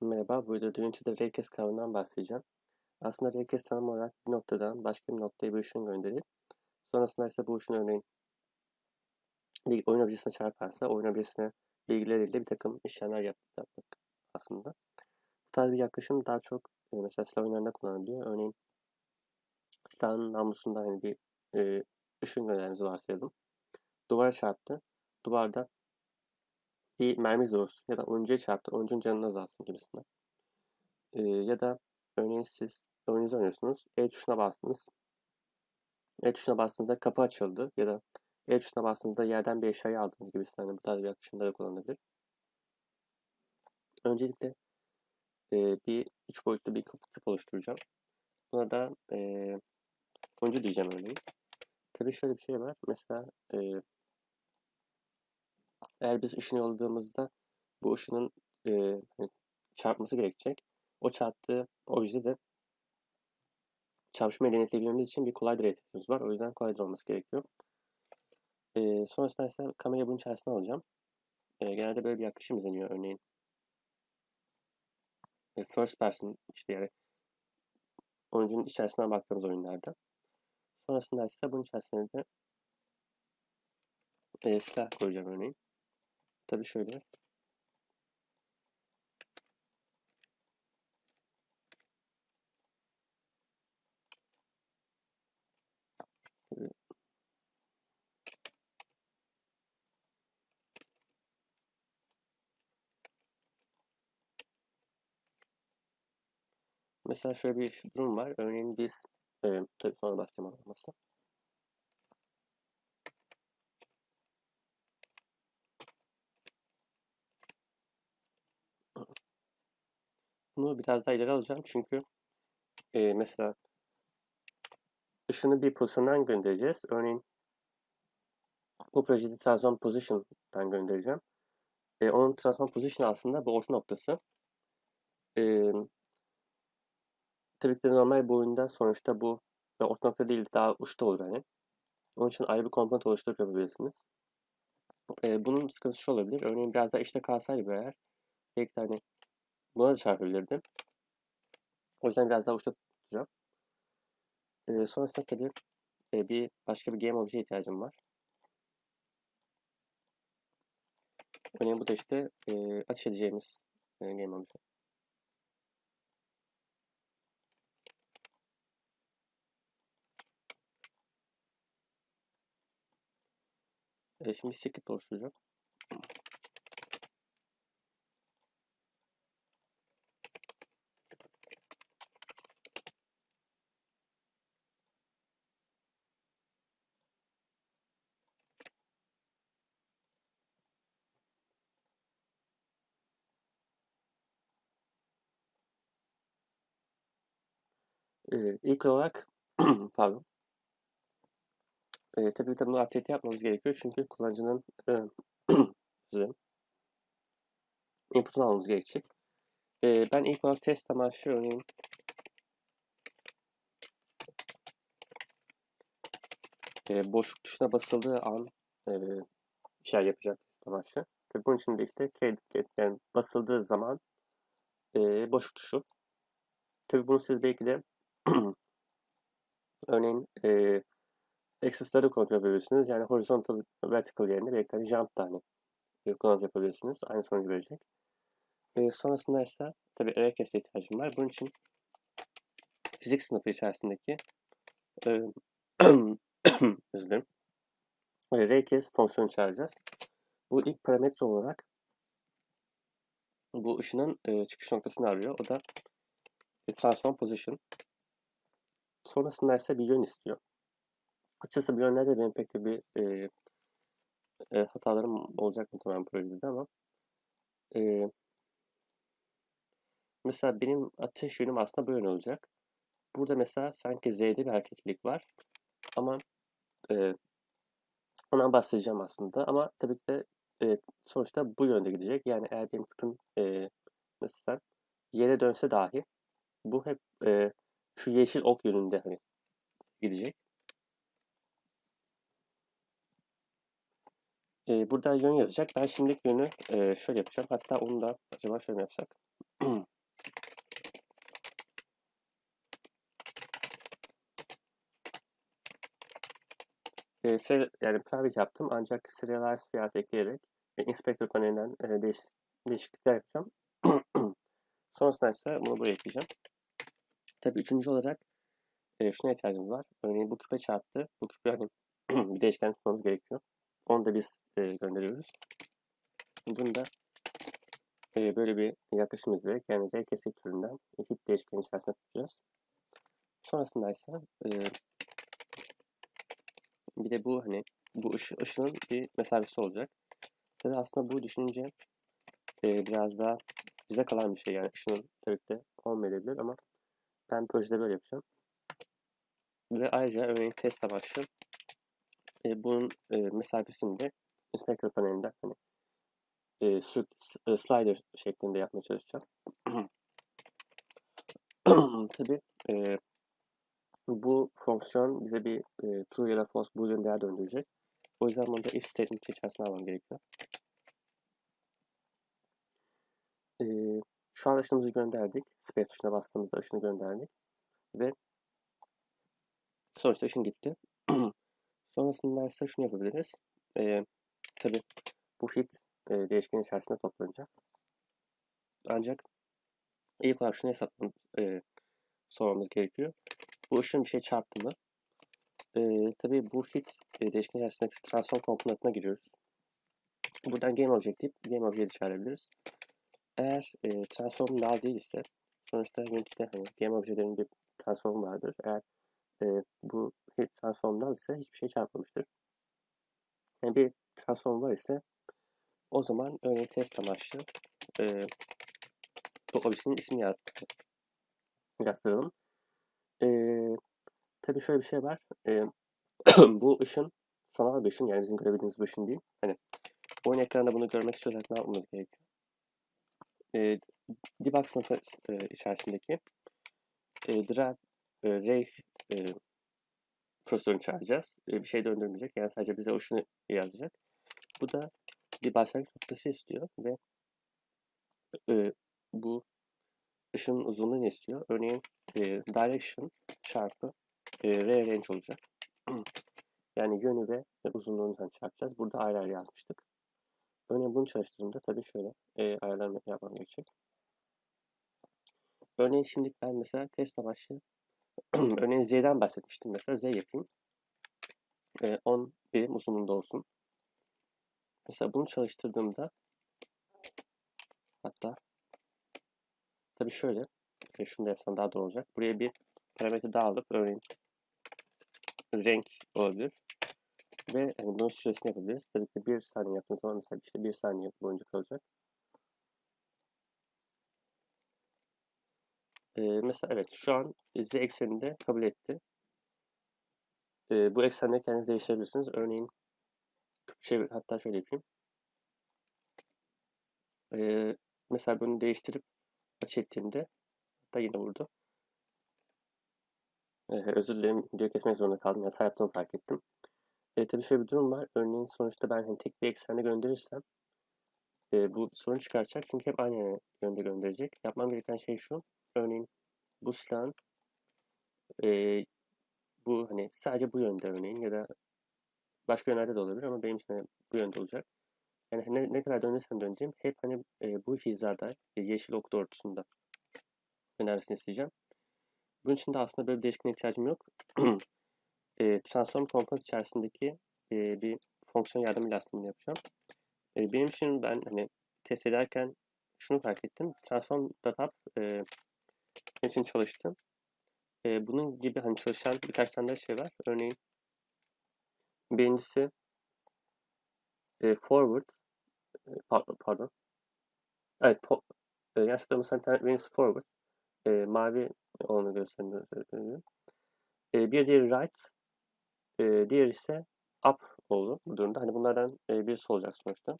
Merhaba, burada Unity'de Raycast kavramından bahsedeceğim. Aslında Raycast tanım olarak bir noktadan başka bir noktaya bir ışın gönderir. Sonrasında ise bu ışın örneğin bir oyun objesine çarparsa oyun objesine bilgileriyle bir takım işlemler yap yapmak aslında. Bu tarz bir yaklaşım daha çok e, mesela silah oyunlarında kullanılıyor. Örneğin silahın namlusundan hani bir e, ışın göndermemizi varsayalım. Duvara çarptı. Duvarda bir mermi izi olsun ya da oyuncuya çarptı. Oyuncunun canını azalsın gibisinden. Ee, ya da örneğin siz oyununuzu oynuyorsunuz. E tuşuna bastınız. E tuşuna bastığınızda kapı açıldı ya da E tuşuna bastığınızda yerden bir eşyayı aldığınız gibisinden yani bu tarz bir yaklaşımda da kullanılabilir. Öncelikle e, bir üç boyutlu bir küp, küp oluşturacağım. Buna da e, oyuncu diyeceğim örneğin. Tabii şöyle bir şey var. Mesela e, eğer biz ışını yolladığımızda bu ışının e, hani çarpması gerekecek. O çarptığı obje de çarpışmayı denetleyebilmemiz için bir collider ihtiyacımız var. O yüzden collider olması gerekiyor. E, sonrasında ise kamerayı bunun içerisine alacağım. E, genelde böyle bir yaklaşım izleniyor. Örneğin e, first person işte yani oyuncunun içerisinden baktığımız oyunlarda. Sonrasında ise bunun içerisine de e, silah koyacağım örneğin. Tabii şöyle Mesela şöyle bir durum var. Örneğin biz, e, tabii sonra bahsedeceğim olmazsa. Bunu biraz daha ileri alacağım çünkü e, mesela ışını bir pozisyondan göndereceğiz. Örneğin bu projede transform position'dan göndereceğim. E, onun transform position aslında bu orta noktası. E, tabii ki normal bir oyunda sonuçta bu orta nokta değil daha uçta olur hani. Onun için ayrı bir komponent oluşturup yapabilirsiniz. E, bunun sıkıntısı şu olabilir. Örneğin biraz daha işte kalsaydı eğer belki de hani buna da çarpabilirdim. O yüzden biraz daha uçta tutacağım. E, sonrasında tabii e, bir başka bir game obje ihtiyacım var. Örneğin bu da işte e, ateş edeceğimiz e, game obje. E, şimdi script oluşturacağım. Ee, ilk olarak pardon. Ee, tabii bunu aktivite yapmamız gerekiyor çünkü kullanıcının e, input'unu almamız gerekecek. Ee, ben ilk olarak test amaçlı örneğin e, boşluk tuşuna basıldığı an e, şey yapacak test amaçlı. Tabii bunun için de işte yani basıldığı zaman e, boşluk tuşu. Tabii bunu siz belki de Örneğin e, access'ları kontrol yapabilirsiniz. Yani horizontal, vertical yerine belki de jump da hani kullanıp yapabilirsiniz. Aynı sonucu verecek. E, sonrasında ise tabi Raycast'e ihtiyacım var. Bunun için fizik sınıfı içerisindeki e, özür dilerim. E, Raycast fonksiyonu çağıracağız. Bu ilk parametre olarak bu ışının e, çıkış noktasını arıyor. O da e, transform position. Sonrasında ise bir yön istiyor. Açıkçası bu yönlerde benim pek de bir e, e, hatalarım olacak muhtemelen projede ama e, mesela benim ateş yönüm aslında bu yön olacak. Burada mesela sanki Z'de bir hareketlilik var ama e, ondan bahsedeceğim aslında ama tabii ki de e, sonuçta bu yönde gidecek. Yani eğer benim küpüm e, mesela yere dönse dahi bu hep e, şu yeşil ok yönünde hani gidecek. Ee, burada yön yazacak. Ben şimdilik yönü e, şöyle yapacağım. Hatta onu da acaba şöyle yapsak. e, seri, yani private yaptım ancak serialize fiyat ekleyerek e, inspector panelinden e, değiş, değişiklikler yapacağım. Sonrasında ise bunu buraya ekleyeceğim. Tabii üçüncü olarak e, şuna ihtiyacımız var. Örneğin bu küpe çarptı. Bu küpe hani bir değişken tutmamız gerekiyor. Onu da biz e, gönderiyoruz. Bunu da e, böyle bir yaklaşım izleyerek yani R kesik türünden hit değişkenin içerisine tutacağız. Sonrasında ise e, bir de bu hani bu ışı, ışının bir mesafesi olacak. Tabi aslında bu düşününce e, biraz daha bize kalan bir şey yani ışının tabii ki de olmayabilir ama ben projede böyle yapacağım. Ve ayrıca örneğin test amaçlı e, bunun e, mesafesini de inspector panelinden hani e, sürekli slider şeklinde yapmaya çalışacağım. Tabi e, bu fonksiyon bize bir e, true ya da false boolean değer döndürecek. O yüzden bunu da if statement içerisine almam gerekiyor. E, şu an ışınımızı gönderdik. Space tuşuna bastığımızda ışını gönderdik. Ve sonuçta ışın gitti. Sonrasında ise şunu yapabiliriz. E, tabii bu hit e, değişkenin içerisinde toplanacak. Ancak ilk olarak şunu hesaplamamız, e, sormamız gerekiyor. Bu ışın bir şey çarptı mı? E, tabii bu hit e, değişken içerisindeki transform komponentine giriyoruz. Buradan game object deyip game object'i çağırabiliriz. Eğer e, transform null değilse sonuçta Unity'de hani game object'lerin bir transform vardır. Eğer e, bu transform null ise hiçbir şey çarpmamıştır. Yani bir transform var ise o zaman örneğin test amaçlı e, bu objenin ismini yazdıralım. E, tabii şöyle bir şey var. E, bu ışın sanal bir ışın yani bizim görebildiğimiz bir ışın değil. Hani oyun ekranında bunu görmek istiyorsak ne yapmamız gerekiyor? E, debug sınıfı e, içerisindeki e, drive e, ray e, prosedürünü çağıracağız. E, bir şey döndürmeyecek. Yani sadece bize ışını yazacak. Bu da bir başlangıç noktası istiyor ve e, bu ışının uzunluğunu istiyor. Örneğin e, direction çarpı e, r range olacak. yani yönü ve uzunluğunu çarpacağız. Burada ayrı ayrı yazmıştık. Örneğin bunu çalıştırdığımda tabii şöyle e, ayarlar yapmam gerekecek. Örneğin şimdi ben mesela test amaçlı örneğin z'den bahsetmiştim. Mesela z yapayım. E, 10 birim uzunluğunda olsun. Mesela bunu çalıştırdığımda hatta tabii şöyle e, şunu da yapsam daha doğru olacak. Buraya bir parametre daha alıp örneğin renk olabilir. Ve yani bunun süresini yapabiliriz. Tabii ki bir saniye yaptığımız zaman mesela işte bir saniye boyunca kalacak. Ee, mesela evet şu an z ekseninde kabul etti. Ee, bu eksende kendiniz değiştirebilirsiniz. Örneğin şey, hatta şöyle yapayım. Ee, mesela bunu değiştirip aç ettiğimde hatta yine vurdu. Ee, özür dilerim video kesmek zorunda kaldım. Hata yaptığımı fark ettim. Ee, tabii şöyle bir durum var. Örneğin sonuçta ben hani tek bir eksende gönderirsem e, bu sorun çıkaracak. Çünkü hep aynı yönde gönderecek. Yapmam gereken şey şu. Örneğin bu silahın e, bu hani sadece bu yönde örneğin ya da Başka yönlerde de olabilir ama benim için bu yönde olacak. Yani ne, ne kadar dönersem döneceğim hep hani e, bu hizada e, yeşil ok doğrultusunda önermesini isteyeceğim. Bunun için de aslında böyle bir değişkene ihtiyacım yok. e, transform komponent içerisindeki e, bir fonksiyon yardımıyla aslında yapacağım. E, benim için ben hani test ederken şunu fark ettim. Transform data e, benim için çalıştı. E, bunun gibi hani çalışan birkaç tane şey var. Örneğin Birincisi e, forward e, pardon. Evet, po, e, hatırlamıyorsam birincisi forward e, mavi olanı gösteriyor. E, bir diğeri right e, diğeri ise up oldu bu durumda. Hani bunlardan e, birisi olacak sonuçta.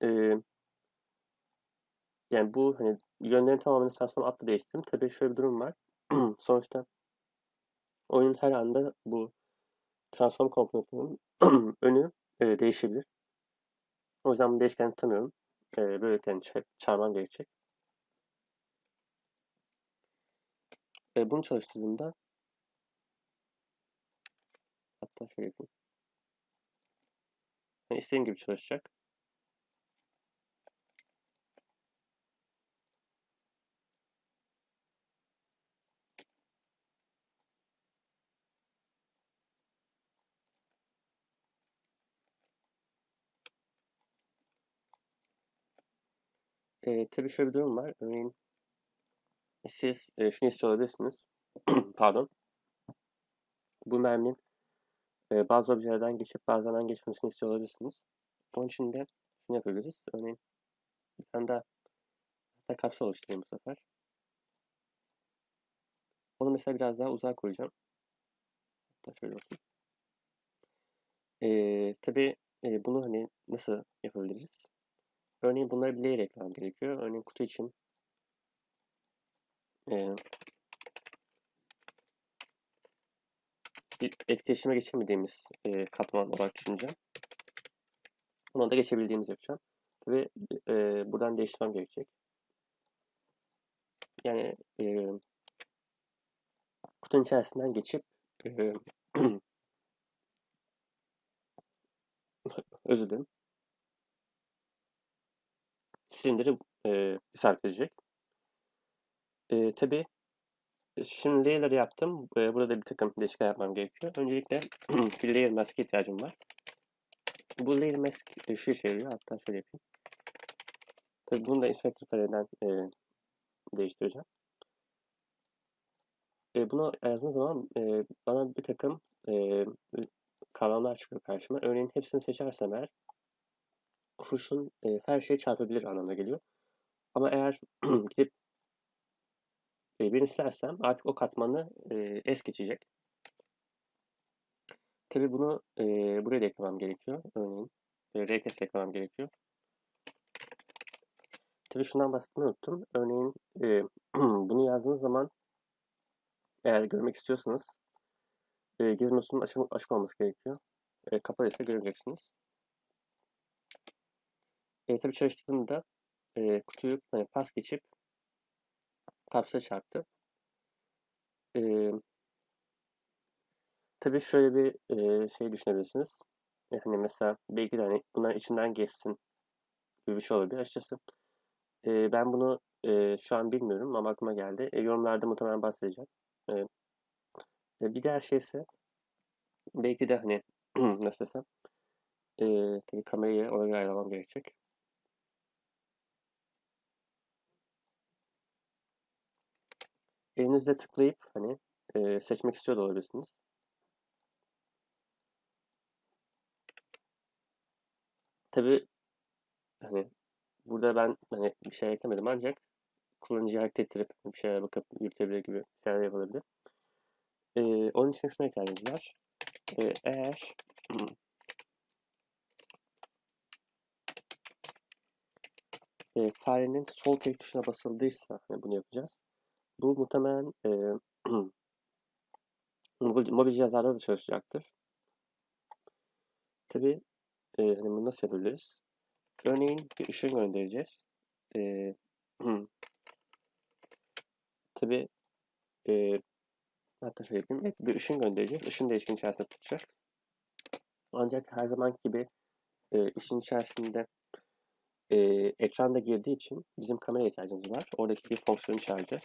E, yani bu hani yönlerin tamamını sen sonra up'la değiştirdim. Tabii şöyle bir durum var. sonuçta oyunun her anda bu transform komponentinin önü e, değişebilir. O yüzden bunu değişken tutamıyorum. e, böyleliklerini ça- çağırmam gerekecek. E, bunu çalıştırdığımda hatta şöyle yapayım. Yani istediğim gibi çalışacak. E, tabii şöyle bir durum var. Örneğin siz e, şunu istiyor olabilirsiniz. Pardon. Bu merminin bazı objelerden geçip bazılardan geçmesini istiyor olabilirsiniz. Onun için de şunu yapabiliriz. Örneğin bir tane daha hatta kapsül oluşturayım bu sefer. Onu mesela biraz daha uzağa koyacağım. Hatta şöyle olsun. E, tabii e, bunu hani nasıl yapabiliriz? Örneğin bunları bir layer eklemem gerekiyor. Örneğin kutu için e, etkileşime geçemediğimiz e, katman olarak düşüneceğim. Ona da geçebildiğimiz yapacağım. Tabii e, buradan değiştirmem gerekecek. Yani e, kutunun içerisinden geçip e, özür dilerim. Silindiri e, edecek. E, tabii Şimdi layer'ları yaptım. Ee, Burada bir takım değişiklikler yapmam gerekiyor. Öncelikle bir layer mask'e ihtiyacım var. Bu layer mask e, şu işe yarıyor. Hatta şöyle yapayım. Tabii bunu da inspector panel'den e, değiştireceğim. E, bunu yazdığım zaman e, bana bir takım e, kavramlar çıkıyor karşıma. Örneğin hepsini seçersem eğer kurşun e, her şeye çarpabilir anlamına geliyor. Ama eğer gidip e, birini silersem artık o katmanı e, es geçecek. Tabi bunu e, buraya da eklemem gerekiyor. Örneğin e, RKS eklemem gerekiyor. Tabi şundan bahsetmeyi unuttum. Örneğin bunu yazdığınız zaman eğer görmek istiyorsanız e, gizmosunun açık, olması gerekiyor. E, kapalı ise göreceksiniz. E, tabi çalıştırdığımda e, kutuyu hani pas geçip kapsüle çarptı. E, tabii şöyle bir e, şey düşünebilirsiniz. Yani mesela belki de hani bunların içinden geçsin gibi bir şey olabilir. Açıkçası e, ben bunu e, şu an bilmiyorum ama aklıma geldi. E, yorumlarda muhtemelen bahsedeceğim. E, bir diğer şey ise belki de hani nasıl desem e, tabii kamerayı ona göre ayarlamam gerekecek. Elinizle tıklayıp hani e, seçmek istiyor da olabilirsiniz. Tabi hani burada ben hani bir şey eklemedim ancak kullanıcıyı hareket ettirip bir şeyler bakıp yürütebilir gibi şeyler yapılabilir. E, onun için şuna ihtiyacımız var. E, eğer e, farenin sol tek tuşuna basıldıysa hani bunu yapacağız. Bu muhtemelen e, mobil, mobil cihazlarda da çalışacaktır. Tabi e, hani bunu nasıl yapabiliriz? Örneğin bir ışın göndereceğiz. E, Tabi e, hatta şöyle yapayım. Evet, bir ışın göndereceğiz. Işın değişken içerisinde tutacak. Ancak her zaman gibi e, işin içerisinde e, ekranda girdiği için bizim kamera ihtiyacımız var. Oradaki bir fonksiyonu çağıracağız.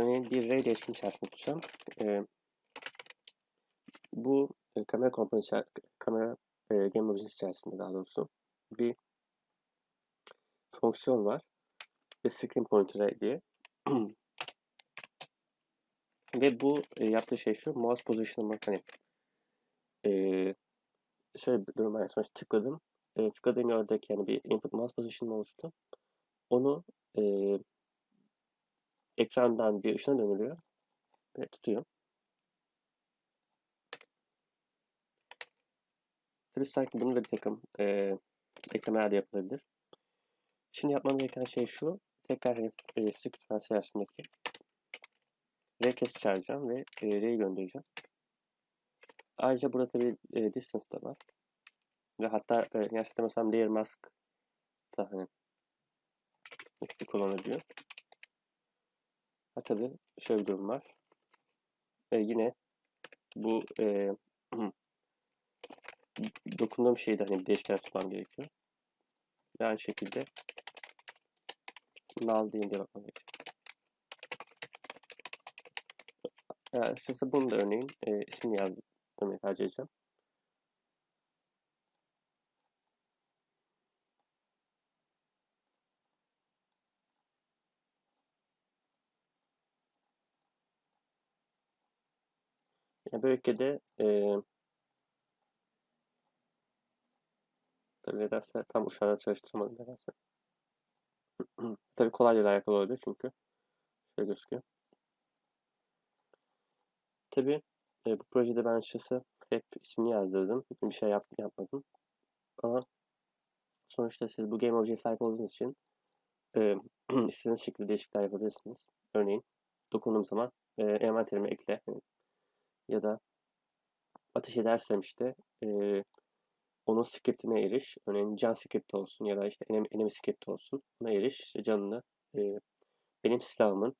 Örneğin bir ray değişken içerisinde tutacağım. E, bu e, kamera komponenti kamera e, game object içerisinde daha doğrusu bir fonksiyon var. Ve screen pointer diye. Ve bu e, yaptığı şey şu. Mouse position'ı hani e, şöyle bir durum var. Sonuçta tıkladım. E, tıkladığım yerdeki yani bir input mouse position oluştu. Onu e, ekrandan bir ışına dönülüyor ve tutuyor. Tabi sanki bunun da bir takım e, eklemeler de yapılabilir. Şimdi yapmam gereken şey şu. Tekrar hani, e, fizik kütüphanesi dersindeki R'kes çağıracağım ve e, R'yi göndereceğim. Ayrıca burada tabii e, distance da var. Ve hatta e, gerçekten mesela layer mask da hani kullanılıyor. Ha tabii şöyle bir durum var. Ve yine bu e, dokunduğum şeyi de hani bir değişken tutmam gerekiyor. Ve aynı şekilde null değil diye bakmam gerekiyor. Yani size bunu da örneğin e, ismini yazdırmayı tercih edeceğim. Yani böylelikle de e, tabii nedense tam uçlarda çalıştıramadım nedense. tabii kolayla alakalı olabilir çünkü şöyle gözüküyor. Tabii e, bu projede ben açıkçası hep ismini yazdırdım. Bir şey yap, yapmadım. Ama sonuçta siz bu game objeye sahip olduğunuz için e, istediğiniz şekilde değişiklikler yapabilirsiniz. Örneğin dokunduğum zaman e, envanterime ekle ya da ateş edersem işte e, onun scriptine eriş. Örneğin can script olsun ya da işte enemy, enemy script olsun. Buna eriş. İşte canını e, benim silahımın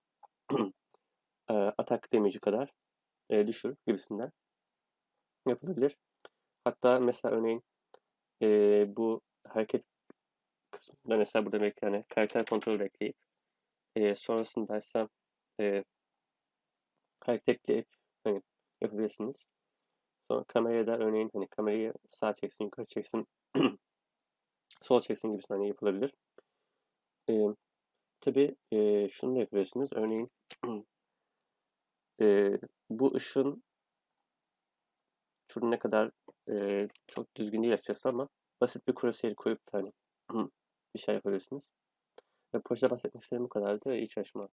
e, atak damage'i kadar e, düşür gibisinden yapılabilir. Hatta mesela örneğin e, bu hareket kısmında mesela burada belki hani karakter kontrolü ekleyip e, sonrasında ise e, hareket ekleyip yapabilirsiniz. Sonra kameraya da örneğin hani kamerayı sağ çeksin, yukarı çeksin, sol çeksin gibisinden hani yapılabilir. E, tabii e, şunu da yapabilirsiniz. Örneğin e, bu ışın şurada ne kadar e, çok düzgün değil açıkçası ama basit bir crosshair koyup da hani bir şey yapabilirsiniz. Ve projede bahsetmek istediğim bu kadardı. İyi çalışmalar.